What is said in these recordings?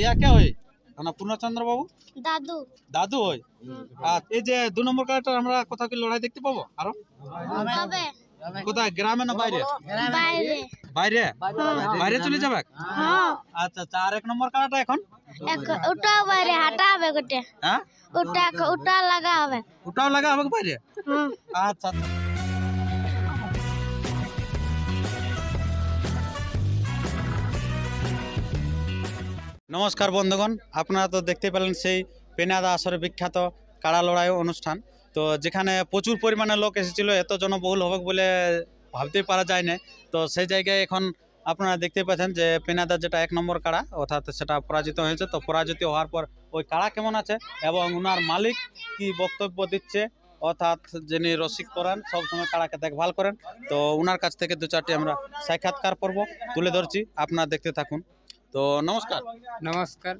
ইয়া কে হয়? না পূর্ণচন্দ্র বাবু দাদু। দাদু হয়? আর এই যে দু নম্বর কার্ডটা আমরা কোথাও কি লড়াই দেখতে পাবো? আরও? কোথায়? গ্রামে না বাইরে? বাইরে। বাইরে? বাইরে চলে যাবে? হ্যাঁ। আচ্ছা আচ্ছা আর এক নম্বর কার্ডটা এখন? ওটা বাইরে হাঁটা হবে গোটে। হ্যাঁ? ওটা ওটা লাগা হবে। ওটাও লাগা হবে বাইরে? হুম আচ্ছা। নমস্কার বন্ধুগণ, আপনারা তো দেখতে পেলেন সেই পেনাদা আসরে বিখ্যাত কাড়া লড়াই অনুষ্ঠান। তো যেখানে প্রচুর পরিমাণে লোক এসেছিল, এত জনবহুল হবে বলে ভাবতেই পারা যায় না তো সেই জায়গায় এখন আপনারা দেখতে পাচ্ছেন যে পেনাদা যেটা এক নম্বর কাড়া, অর্থাৎ সেটা পরাজিত হয়েছে। তো পরাজিত হওয়ার পর ওই কাড়া কেমন আছে এবং ওনার মালিক কি বক্তব্য দিচ্ছে, অর্থাৎ যিনি রসিক করেন সবসময় কাড়াকে দেখভাল করেন। তো ওনার কাছ থেকে দু চারটি আমরা সাক্ষাৎকার পর্ব তুলে ধরছি, আপনারা দেখতে থাকুন। তো নমস্কার। নমস্কার।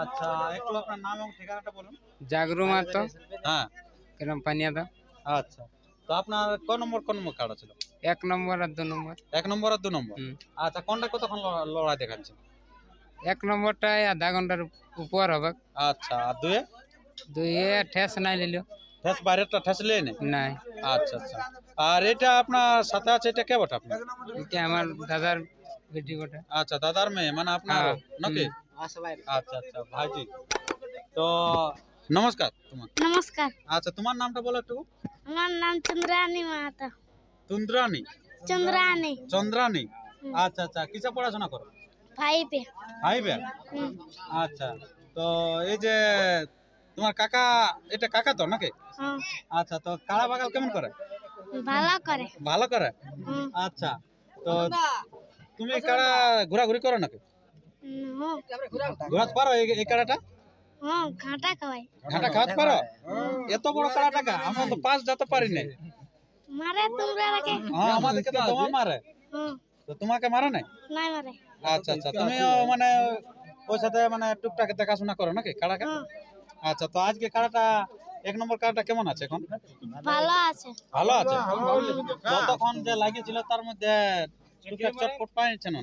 আচ্ছা একটু আপনার নাম এবং ঠিকানাটা বলুন। জাগরু মাতো হ্যাঁ। গ্রাম পানিয়াদা। আচ্ছা। তো আপনার ক নম্বর কোন নম্বর কার্ড ছিল? এক নম্বর আর দু নম্বর। এক নম্বর আর দু নম্বর? আচ্ছা কোনটা কতক্ষণ লড়াই দেখাচ্ছে? এক নম্বরটায় আধা ঘণ্টার উপর হবে। আচ্ছা আর দুয়ে? দুইয়ে ঠেস নাই লিল। ঠেস বাইরেরটা ঠেস লিয়ে নেই নাই। আচ্ছা আচ্ছা। আর এটা আপনার সাথে আছে এটা কে বটে আপনার? এটা আমার দাদার বেটি বটে আচ্ছা দাদার মেয়ে মানে আপনার হ্যাঁ, নাকি? আচ্ছা আচ্ছা ভাইজি। তো নমস্কার তোমার। নমস্কার। আচ্ছা তোমার নামটা বলো একটু। আমার নাম চন্দ্রানী মাহাতো। তুন্দ্রানী চন্দ্রানী চন্দ্রানী আচ্ছা আচ্ছা কিসে পড়াশোনা করো? ফাইভে। হাইবে আচ্ছা তো এই যে তোমার কাকা এটা কাকা তো নাকি? আচ্ছা তো কাড়া বাগাল কেমন করে? ভালো করে। ভালো করে? আচ্ছা তো তুমি কাড়া ঘোরাঘুরি করো নাকি? ঘোরাতে পারো এই এই কাড়াটা হুম ঘাটা খাওয়াই ঘাটা খাওয়াতে পারো এত বড় কাড়া টাকা আমরা তো পাঁচ যেতে পারি না মারে তোমরা রাখে হ্যাঁ আমাদেরকে তো তোমার মারে তো তোমাকে মারে মারে আচ্ছা আচ্ছা। তুমিও মানে ওর সাথে মানে টুকটাক দেখাশোনা করো নাকি কাড়াকে আচ্ছা তো আজকে কাড়াটা এক নম্বর কাড়াটা কেমন আছে এখন? ভালো আছে। ভালো আছে? যতক্ষণ যে লাগিয়েছিল তার মধ্যে টুকটাক চটপট পাইছেন না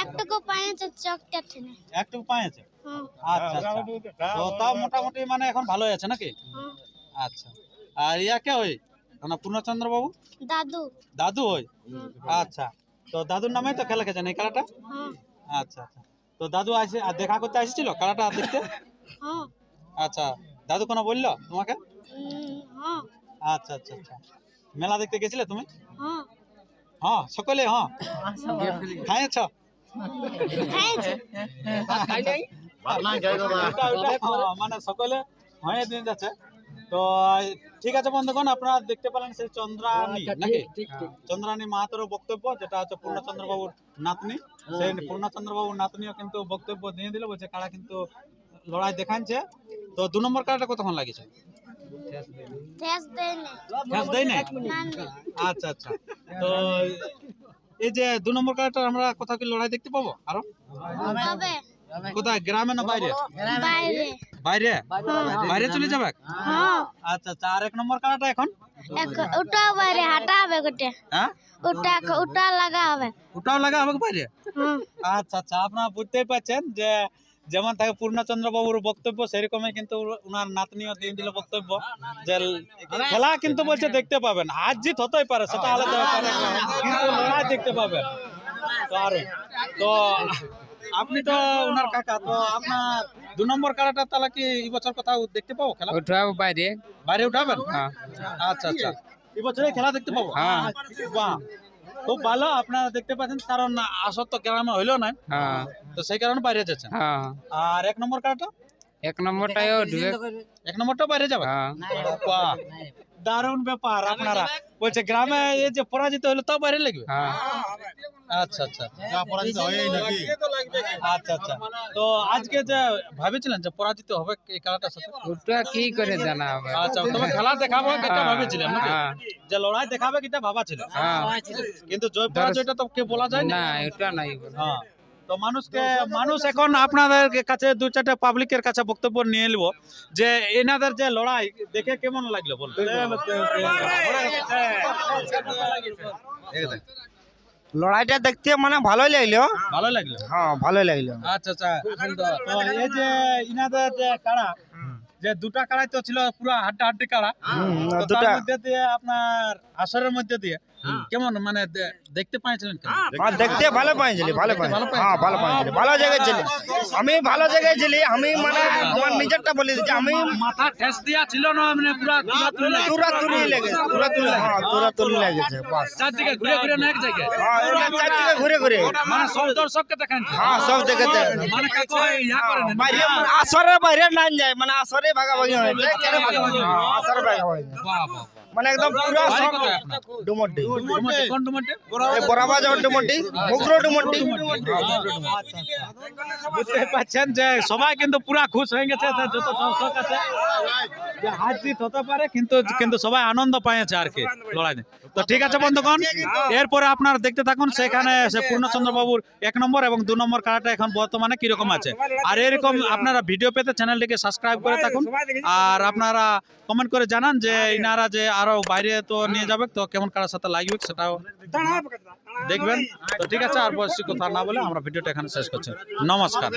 একটুকু পাইছে চকটা ঠেনে একটু পাইছে হুম। আচ্ছা আচ্ছা। তো তাও মোটামুটি মানে এখন ভালোই আছে নাকি? আচ্ছা। আর ইয়া কে ওই? না পূর্ণচন্দ্র বাবু? দাদু। দাদু ওই? আচ্ছা। তো দাদুর নামে তো খেলা খেয়েছেন এই খেলাটা? আচ্ছা আচ্ছা। তো দাদু আসে আর দেখা করতে আসছিল খেলাটা দেখতে? আচ্ছা। দাদু কোনো বলল তোমাকে? আচ্ছা আচ্ছা আচ্ছা। মেলা দেখতে গেছিলে তুমি? হ্যাঁ সকলে হ্যাঁ খাইছে ওটা- ওটা, হ্যাঁ, মানে সকলে হয়ে দিন যাচ্ছে তো ঠিক আছে বন্ধুগণ আপনারা দেখতে পেলেন সেই চন্দ্রানী নাকি চন্দ্রানী মাহাতোর বক্তব্য যেটা হচ্ছে পূর্ণচন্দ্র বাবুর নাতনি সেই পূর্ণচন্দ্র বাবুর নাতনিও কিন্তু বক্তব্য দিয়ে দিল বলছে কারা কিন্তু লড়াই দেখাচ্ছে তো দু নম্বর কারাটা কতক্ষণ লাগিয়েছে ঠেস দেয় না ঠেস দেয় না নান দেয় আচ্ছা আচ্ছা। তো এই যে দু নম্বর কারাটা আমরা কোথাও কি লড়াই দেখতে পাবো আরও? তবে কোথায় গ্রামে না বাইরে? বাইরে। বাইরে? বাইরে চলে যাবে? হ্যাঁ। আচ্ছা আচ্ছা। আর এক নম্বর কারাটা এখন? এক- ওটা বাইরে হাঁটা হবে গোটে। হ্যাঁ? ওটা ওটা লাগা হবে। ওটাও লাগা হবে বাইরে? হুম আচ্ছা আচ্ছা। আপনারা বুঝতেই পারছেন যে যেমন থাকে পূর্ণচন্দ্র বাবুর বক্তব্য সেরকমই কিন্তু ওনার নাতনিও দিয়ে দিল বক্তব্য যে খেলা কিন্তু বলছে দেখতে পাবেন। আজ জিত হতেই পারে সেটা আলাদা কিন্তু লড়াই দেখতে পাবেন। তো আরও তো আপনি তো ওনার কাকা তো আপনার দু নম্বর কারাটা তাহলে কি এই বছর কোথাও দেখতে পাবো খেলা? ওঠাও বাইরে। বাইরে উঠাবেন? হ্যাঁ। আচ্ছা আচ্ছা। এই বছরে খেলা দেখতে পাবো? হ্যাঁ। বাহ। খুব ভালো আপনারা দেখতে পাচ্ছেন কারণ আসর তো গ্রামে হইল না তো সেই কারণে বাইরে যাচ্ছেন। হ্যাঁ। আর এক নম্বর কার্ডটা এক নম্বরটাও ঢুকে এক নম্বরটা বাইরে যাবে? হ্যাঁ। বাহ দারুণ ব্যাপার আপনারা। বলছে গ্রামে এই যে পরাজিত হলো তাও বাইরে লাগবে? হ্যাঁ। আচ্ছা আচ্ছা। আচ্ছা আচ্ছা। তো আজকে যে ভাবেছিলেন যে পরাজিত হবে এই খেলাটার সাথে ওটা কি করে জানা হবে? আচ্ছা তবে খেলা দেখাবো এটা হ্যাঁ, ভাবেছিলেন নাকি? হ্যাঁ। যে লড়াই দেখাবে এটা ভাবা ছিল। হ্যাঁ। কিন্তু জয় পরাজয়টা তো কে বলা যায় না না ওটা নাই হ্যাঁ। তো মানুষকে মানুষ এখন আপনাদের কাছে দু চারটে পাবলিকের কাছে বক্তব্য নিয়ে নেব যে এনাদের যে লড়াই দেখে কেমন লাগল বলুন? লড়াইটা দেখতে মানে ভালোই লাগল। ভালো লাগল? হ্যাঁ ভালোই লাগল। আচ্ছা আচ্ছা। তো এই যে ইনাদের যে কাড়া যে দুটা কাড়াই তো ছিল পুরো হাড্ডা হাড্ডি কাড়া হুম, তো দুটা। মধ্যে দিয়ে আপনার আসরের মধ্যে দিয়ে কেমন? মানে দেখতে পাইছিলেন হ্যাঁ দেখতে ভালো পাইছিলি ভালো পাই ভালো হ্যাঁ ভালো পাইছিলি। ভালো জায়গায় ছিলি। আমি ভালো জায়গায় ছিলি আমি মানে আমার নিজেরটা বলে দিচ্ছি আমি মাথা ঠেস দিয়া ছিল না মানে পুরা তুলা তুলে তুরা তুলি লেগেছে তুরা তুলি হ্যাঁ তুরা তুলি লেগেছে। বাস চারদিকে ঘুরে ঘুরে না এক জায়গায়। হ্যাঁ এটা চারদিকে ঘুরে ঘুরে। মানে সব দর্শককে দেখাচ্ছি হ্যাঁ সব দেখেছে মানে কাকু ইয়া করেন বাইরে মানে আসরে বাইরে না যায় মানে আসরে ভাগাভাগি হয়েছে কেন ভাগাভাগি হ্যাঁ, আসরে ভাগাভাগি বাহ বাহ। মানে একদম পুরো সব ডুমটি বরাবা যাওয়ার ডুমড্ডি মুগরো ডুমড্ডি বুঝতে পারছেন যে সবাই কিন্তু পুরা খুশ হয়ে গেছে যত আছে। যে হার জিত হতে পারে কিন্তু কিন্তু সবাই আনন্দ আর কি তো ঠিক আছে বন্ধুগণ এরপরে আপনারা দেখতে থাকুন সেখানে পূর্ণচন্দ্র বাবুর এক নম্বর এবং দু নম্বর কারাটা এখন বর্তমানে কীরকম আছে। আর এরকম আপনারা ভিডিও পেতে চ্যানেলটিকে সাবস্ক্রাইব করে থাকুন। আর আপনারা কমেন্ট করে জানান যে ইনারা যে আরও বাইরে তো নিয়ে যাবে তো কেমন কারার সাথে লাগবে সেটাও দেখবেন। তো ঠিক আছে আর বেশি কথা না বলে আমরা ভিডিওটা এখানে শেষ করছি। নমস্কার।